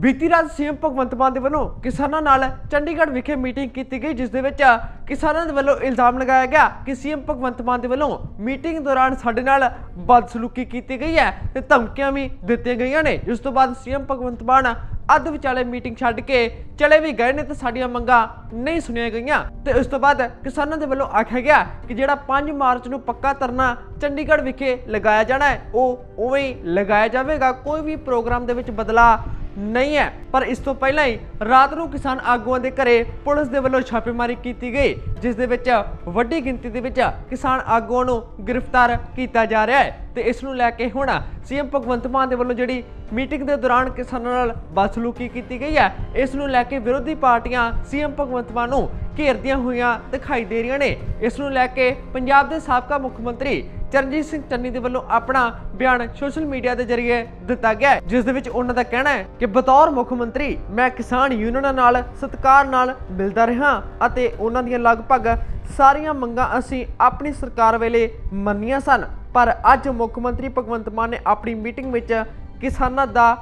ਬੀਤੀ ਰਾਤ ਸੀਐਮ ਭਗਵੰਤ ਮਾਨ ਦੇ ਵੱਲੋਂ ਕਿਸਾਨਾਂ ਨਾਲ ਚੰਡੀਗੜ੍ਹ ਵਿਖੇ ਮੀਟਿੰਗ ਕੀਤੀ ਗਈ, ਜਿਸ ਦੇ ਵਿੱਚ ਕਿਸਾਨਾਂ ਦੇ ਵੱਲੋਂ ਇਲਜ਼ਾਮ ਲਗਾਇਆ ਗਿਆ ਕਿ ਸੀਐਮ ਭਗਵੰਤ ਮਾਨ ਦੇ ਵੱਲੋਂ ਮੀਟਿੰਗ ਦੌਰਾਨ ਸਾਡੇ ਨਾਲ ਬਦਸਲੂਕੀ ਕੀਤੀ ਗਈ ਹੈ ਤੇ ਧਮਕੀਆਂ ਵੀ ਦਿੱਤੀਆਂ ਗਈਆਂ ਨੇ। ਜਿਸ ਤੋਂ ਬਾਅਦ ਸੀਐਮ ਭਗਵੰਤ ਮਾਨ ਅੱਧ ਵਿਚਾਲੇ ਮੀਟਿੰਗ ਛੱਡ ਕੇ ਚਲੇ ਵੀ ਗਏ ਨੇ ਤੇ ਸਾਡੀਆਂ ਮੰਗਾਂ ਨਹੀਂ ਸੁਣੀਆਂ ਗਈਆਂ। ਤੇ ਉਸ ਤੋਂ ਬਾਅਦ ਕਿਸਾਨਾਂ ਦੇ ਵੱਲੋਂ ਆਖਿਆ ਗਿਆ ਕਿ ਜਿਹੜਾ 5 ਮਾਰਚ ਨੂੰ ਪੱਕਾ ਧਰਨਾ ਚੰਡੀਗੜ੍ਹ ਵਿਖੇ ਲਗਾਇਆ ਜਾਣਾ ਹੈ, ਉਹ ਉਵੇਂ ਹੀ ਲਗਾਇਆ ਜਾਵੇਗਾ। ਕੋਈ ਵੀ ਪ੍ਰੋਗਰਾਮ ਦੇ ਵਿੱਚ ਬਦਲਾਅ ਨਹੀਂ ਹੈ। ਪਰ ਇਸ ਤੋਂ ਪਹਿਲਾਂ ਹੀ ਰਾਤ ਨੂੰ ਕਿਸਾਨ ਆਗੂਆਂ ਦੇ ਘਰੇ ਪੁਲਿਸ ਦੇ ਵੱਲੋਂ ਛਾਪੇਮਾਰੀ ਕੀਤੀ ਗਈ, ਜਿਸ ਦੇ ਵਿੱਚ ਵੱਡੀ ਗਿਣਤੀ ਦੇ ਵਿੱਚ ਕਿਸਾਨ ਆਗੂਆਂ ਨੂੰ ਗ੍ਰਿਫਤਾਰ ਕੀਤਾ ਜਾ ਰਿਹਾ ਹੈ। ਤੇ ਇਸ ਨੂੰ ਲੈ ਕੇ ਹੁਣ ਸੀਐਮ ਭਗਵੰਤ ਮਾਨ ਦੇ ਵੱਲੋਂ ਜਿਹੜੀ ਮੀਟਿੰਗ ਦੇ ਦੌਰਾਨ ਕਿਸਾਨਾਂ ਨਾਲ ਬਦਸਲੂਕੀ ਕੀਤੀ ਗਈ ਹੈ, ਇਸ ਨੂੰ ਲੈ ਕੇ ਵਿਰੋਧੀ ਪਾਰਟੀਆਂ ਸੀਐਮ ਭਗਵੰਤ ਮਾਨ ਨੂੰ ਘੇਰਦੀਆਂ ਹੋਈਆਂ ਦਿਖਾਈ ਦੇ ਰਹੀਆਂ ਨੇ। ਇਸ ਨੂੰ ਲੈ ਕੇ ਪੰਜਾਬ ਦੇ ਸਾਬਕਾ ਮੁੱਖ ਮੰਤਰੀ ਚਰਨਜੀਤ ਸਿੰਘ ਚੰਨੀ ਦੇ ਵੱਲੋਂ ਆਪਣਾ ਬਿਆਨ ਸੋਸ਼ਲ ਮੀਡੀਆ ਦੇ ਜ਼ਰੀਏ ਦਿੱਤਾ ਗਿਆ ਜਿਸ ਦੇ ਵਿੱਚ ਉਹਨਾਂ ਦਾ ਕਹਿਣਾ ਹੈ ਕਿ ਬਤੌਰ ਮੁੱਖ ਮੰਤਰੀ ਮੈਂ ਕਿਸਾਨ ਯੂਨੀਅਨਾਂ ਨਾਲ ਸਤਿਕਾਰ ਨਾਲ ਮਿਲਦਾ ਰਿਹਾ ਅਤੇ ਉਹਨਾਂ ਦੀਆਂ ਲਗਭਗ ਸਾਰੀਆਂ ਮੰਗਾਂ ਅਸੀਂ ਆਪਣੀ ਸਰਕਾਰ ਵੇਲੇ ਮੰਨੀਆਂ ਸਨ। ਪਰ ਅੱਜ ਮੁੱਖ ਮੰਤਰੀ ਭਗਵੰਤ ਮਾਨ ਨੇ ਆਪਣੀ ਮੀਟਿੰਗ ਵਿੱਚ ਕਿਸਾਨਾਂ ਦਾ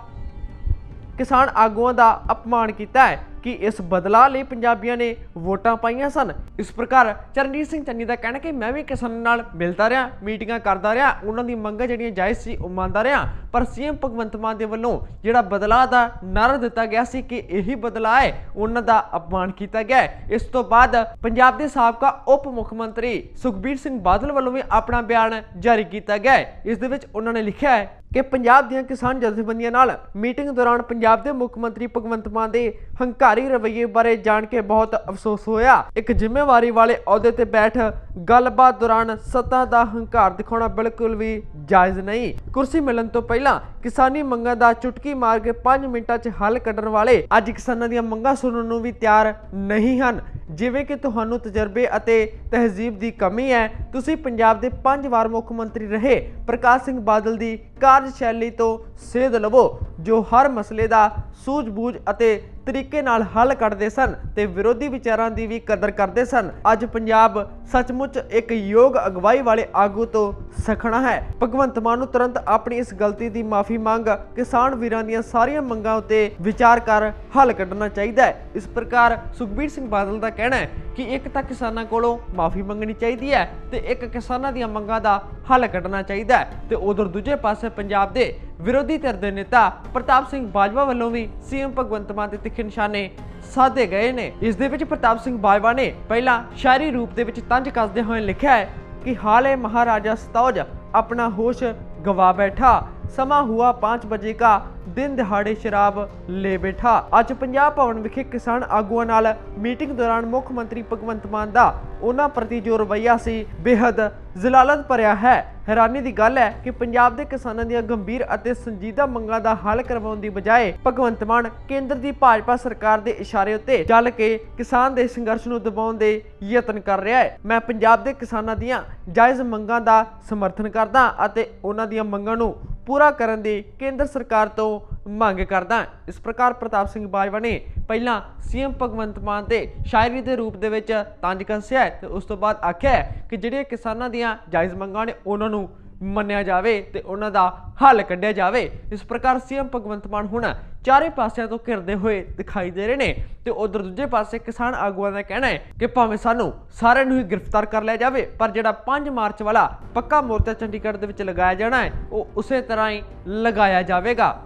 ਕਿਸਾਨ ਆਗੂਆਂ ਦਾ ਅਪਮਾਨ ਕੀਤਾ ਹੈ। ਕਿ ਇਸ ਬਦਲਾਅ ਲਈ ਪੰਜਾਬੀਆਂ ਨੇ ਵੋਟਾਂ ਪਾਈਆਂ ਸਨ। ਇਸ ਪ੍ਰਕਾਰ ਚਰਨਜੀਤ ਸਿੰਘ ਚੰਨੀ ਦਾ ਕਹਿਣਾ ਕਿ ਮੈਂ ਵੀ ਕਿਸਾਨਾਂ ਨਾਲ ਮਿਲਦਾ ਰਿਹਾ, ਮੀਟਿੰਗਾਂ ਕਰਦਾ ਰਿਹਾ, ਉਹਨਾਂ ਦੀ ਮੰਗਾਂ ਜਿਹੜੀਆਂ ਜਾਇਜ਼ ਸੀ ਉਹ ਮੰਨਦਾ ਰਿਹਾ। ਪਰ ਸੀਐਮ ਭਗਵੰਤ ਮਾਨ ਦੇ ਵੱਲੋਂ ਜਿਹੜਾ ਬਦਲਾਅ ਦਾ ਨਾਰਾ ਦਿੱਤਾ ਗਿਆ ਸੀ ਕਿ ਇਹੀ ਬਦਲਾਅ ਹੈ, ਉਹਨਾਂ ਦਾ ਅਪਮਾਨ ਕੀਤਾ ਗਿਆ ਹੈ। ਇਸ ਤੋਂ ਬਾਅਦ ਪੰਜਾਬ ਦੇ ਸਾਬਕਾ ਉਪ ਮੁੱਖ ਮੰਤਰੀ ਸੁਖਬੀਰ ਸਿੰਘ ਬਾਦਲ ਵੱਲੋਂ ਵੀ ਆਪਣਾ ਬਿਆਨ ਜਾਰੀ ਕੀਤਾ ਗਿਆ ਹੈ। ਇਸ ਦੇ ਵਿੱਚ ਉਹਨਾਂ ਨੇ ਲਿਖਿਆ ਹੈ ਕਿ ਪੰਜਾਬ ਦੀਆਂ ਕਿਸਾਨ ਜਥੇਬੰਦੀਆਂ ਨਾਲ ਮੀਟਿੰਗ ਦੌਰਾਨ ਪੰਜਾਬ ਦੇ ਮੁੱਖ ਮੰਤਰੀ ਭਗਵੰਤ ਮਾਨ ਦੇ ਹੰਕਾਰੀ ਰਵੱਈਏ ਬਾਰੇ ਜਾਣ ਕੇ ਬਹੁਤ ਅਫਸੋਸ ਹੋਇਆ। ਇੱਕ ਜ਼ਿੰਮੇਵਾਰੀ ਵਾਲੇ ਅਹੁਦੇ ਤੇ ਬੈਠ ਗੱਲਬਾਤ ਦੌਰਾਨ ਸੱਤਾ ਦਾ ਹੰਕਾਰ ਦਿਖਾਉਣਾ ਬਿਲਕੁਲ ਵੀ ਜਾਇਜ਼ ਨਹੀਂ। ਕੁਰਸੀ ਮਿਲਣ ਤੋਂ ਪਹਿਲਾਂ ਕਿਸਾਨੀ ਮੰਗਾਂ ਦਾ ਚੁਟਕੀ ਮਾਰ ਕੇ 5 ਮਿੰਟਾਂ 'ਚ ਹੱਲ ਕੱਢਣ ਵਾਲੇ ਅੱਜ ਕਿਸਾਨਾਂ ਦੀਆਂ ਮੰਗਾਂ ਸੁਣਨ ਨੂੰ ਵੀ ਤਿਆਰ ਨਹੀਂ ਹਨ। ਜਿਵੇਂ ਕਿ ਤੁਹਾਨੂੰ ਤਜਰਬੇ ਅਤੇ ਤਹਿਜ਼ੀਬ ਦੀ ਕਮੀ ਹੈ, ਤੁਸੀਂ ਪੰਜਾਬ ਦੇ ਪੰਜ ਵਾਰ ਮੁੱਖ ਮੰਤਰੀ ਰਹੇ ਪ੍ਰਕਾਸ਼ ਸਿੰਘ ਬਾਦਲ ਦੀ ਕਾਰਜਸ਼ੈਲੀ ਤੋਂ ਸੇਧ ਲਵੋ, ਜੋ ਹਰ ਮਸਲੇ ਦਾ ਸੂਝ-ਬੂਝ ਅਤੇ ਤਰੀਕੇ ਨਾਲ ਹੱਲ ਕੱਢਦੇ ਸਨ ਤੇ ਵਿਰੋਧੀ ਵਿਚਾਰਾਂ ਦੀ ਵੀ ਕਦਰ ਕਰਦੇ ਸਨ। ਅੱਜ ਪੰਜਾਬ ਸੱਚਮੁੱਚ ਇੱਕ ਯੋਗ ਅਗਵਾਈ ਵਾਲੇ ਆਗੂ ਤੋਂ ਸਖਣਾ ਹੈ। ਭਗਵੰਤ ਮਾਨ ਨੂੰ ਤੁਰੰਤ ਆਪਣੀ ਇਸ ਗਲਤੀ ਦੀ ਮਾਫੀ ਮੰਗ ਕਿਸਾਨ ਵੀਰਾਂ ਦੀਆਂ ਸਾਰੀਆਂ ਮੰਗਾਂ ਉੱਤੇ ਵਿਚਾਰ ਕਰ ਹੱਲ ਕੱਢਣਾ ਚਾਹੀਦਾ ਹੈ। ਇਸ ਪ੍ਰਕਾਰ ਸੁਖਬੀਰ ਸਿੰਘ ਬਾਦਲ ਦਾ ਕਹਿਣਾ ਹੈ ਕਿ ਇੱਕ ਤਾਂ ਕਿਸਾਨਾਂ ਕੋਲੋਂ ਮਾਫੀ ਮੰਗਣੀ ਚਾਹੀਦੀ ਹੈ ਤੇ ਇੱਕ ਕਿਸਾਨਾਂ ਦੀਆਂ ਮੰਗਾਂ ਦਾ ਹੱਲ ਕੱਢਣਾ ਚਾਹੀਦਾ ਹੈ ਤੇ ਉਧਰ ਦੂਜੇ ਪਾਸੇ ਪੰਜਾਬ ਦੇ ਵਿਰੋਧੀ ਧਿਰ ਦੇ ਨੇਤਾ ਪ੍ਰਤਾਪ ਸਿੰਘ ਬਾਜਵਾ ਵੱਲੋਂ ਵੀ ਸੀਐਮ ਭਗਵੰਤ ਮਾਨ ਦੇ ਤਿੱਖੇ ਨਿਸ਼ਾਨੇ ਸਾਧੇ ਗਏ ਨੇ। ਇਸ ਦੇ ਵਿੱਚ ਪ੍ਰਤਾਪ ਸਿੰਘ ਬਾਜਵਾ ਨੇ ਪਹਿਲਾਂ ਸ਼ਾਇਰੀ ਰੂਪ ਦੇ ਵਿੱਚ ਤੰਜ ਕੱਸਦੇ ਹੋਏ ਲਿਖਿਆ ਹੈ ਕਿ ਹਾਲੇ ਮਹਾਰਾਜਾ ਸਤੌਜ ਆਪਣਾ ਹੋਸ਼ ਗਵਾ ਬੈਠਾ। ਸਮਾਂ ਹੁਆ 5 ਵਜੇ ਕਾ ਦਿਨ ਦਿਹਾੜੇ ਸ਼ਰਾਬ ਲੈ ਬੈਠਾ। ਅੱਜ ਪੰਜਾਬ ਭਵਨ ਵਿਖੇ ਕਿਸਾਨ ਆਗੂਆਂ ਨਾਲ ਮੀਟਿੰਗ ਦੌਰਾਨ ਮੁੱਖ ਮੰਤਰੀ ਭਗਵੰਤ ਮਾਨ ਦਾ ਉਹਨਾਂ ਪ੍ਰਤੀ ਜੋ ਰਵੱਈਆ ਸੀ ਬੇहद ਜ਼ਲਾਲਤ ਭਰਿਆ ਹੈ। ਹੈਰਾਨੀ ਦੀ ਗੱਲ ਹੈ ਕਿ ਪੰਜਾਬ ਦੇ ਕਿਸਾਨਾਂ ਦੀਆਂ ਗੰਭੀਰ ਅਤੇ ਸੰਜੀਦਾ ਮੰਗਾਂ ਦਾ ਹੱਲ ਕਰਵਾਉਣ ਦੀ ਬਜਾਏ ਭਗਵੰਤ ਮਾਨ ਕੇਂਦਰ ਦੀ ਭਾਜਪਾ ਸਰਕਾਰ ਦੇ ਇਸ਼ਾਰੇ ਉੱਤੇ ਚੱਲ ਕੇ ਕਿਸਾਨ ਦੇ ਸੰਘਰਸ਼ ਨੂੰ ਦਬਾਉਣ ਦੇ ਯਤਨ ਕਰ ਰਿਹਾ ਹੈ। ਮੈਂ ਪੰਜਾਬ ਦੇ ਕਿਸਾਨਾਂ ਦੀਆਂ ਜਾਇਜ਼ ਮੰਗਾਂ ਦਾ ਸਮਰਥਨ ਕਰਦਾ ਅਤੇ ਉਹਨਾਂ ਦੀਆਂ ਮੰਗਾਂ ਨੂੰ ਪੂਰਾ ਕਰਨ ਦੀ ਕੇਂਦਰ ਸਰਕਾਰ ਤੋਂ ਮੰਗ ਕਰਦਾ ਇਸ ਪ੍ਰਕਾਰ ਪ੍ਰਤਾਪ ਸਿੰਘ ਬਾਜਵਾ ਨੇ ਪਹਿਲਾਂ ਸੀਐਮ ਭਗਵੰਤ ਮਾਨ ਤੇ ਸ਼ਾਇਰੀ ਦੇ ਰੂਪ ਦੇ ਵਿੱਚ ਤੰਜ ਕੱਸਿਆ ਹੈ ਤੇ ਉਸ ਤੋਂ ਬਾਅਦ ਆਖਿਆ ਹੈ ਕਿ ਜਿਹੜੀਆਂ ਕਿਸਾਨਾਂ ਦੀਆਂ ਜਾਇਜ਼ ਮੰਗਾਂ ਨੇ ਉਹਨਾਂ ਨੂੰ ਮੰਨਿਆ ਜਾਵੇ ਤੇ ਉਹਨਾਂ ਦਾ ਹੱਲ ਕੱਢਿਆ ਜਾਵੇ। ਇਸ ਪ੍ਰਕਾਰ ਸੀਐਮ ਭਗਵੰਤ ਮਾਨ ਹੁਣ ਚਾਰੇ ਪਾਸਿਆਂ ਤੋਂ ਘਿਰਦੇ ਹੋਏ ਦਿਖਾਈ ਦੇ ਰਹੇ ਨੇ ਤੇ ਉਧਰ ਦੂਜੇ ਪਾਸੇ ਕਿਸਾਨ ਆਗੂਆਂ ਦਾ ਕਹਿਣਾ ਹੈ ਕਿ ਭਾਵੇਂ ਸਾਨੂੰ ਸਾਰਿਆਂ ਨੂੰ ਹੀ ਗ੍ਰਿਫਤਾਰ ਕਰ ਲਿਆ ਜਾਵੇ, ਪਰ ਜਿਹੜਾ 5 ਮਾਰਚ ਵਾਲਾ ਪੱਕਾ ਮੋਰਚਾ ਚੰਡੀਗੜ੍ਹ ਦੇ ਵਿੱਚ ਲਗਾਇਆ ਜਾਣਾ ਹੈ, ਉਹ ਉਸੇ ਤਰ੍ਹਾਂ ਹੀ ਲਗਾਇਆ ਜਾਵੇਗਾ।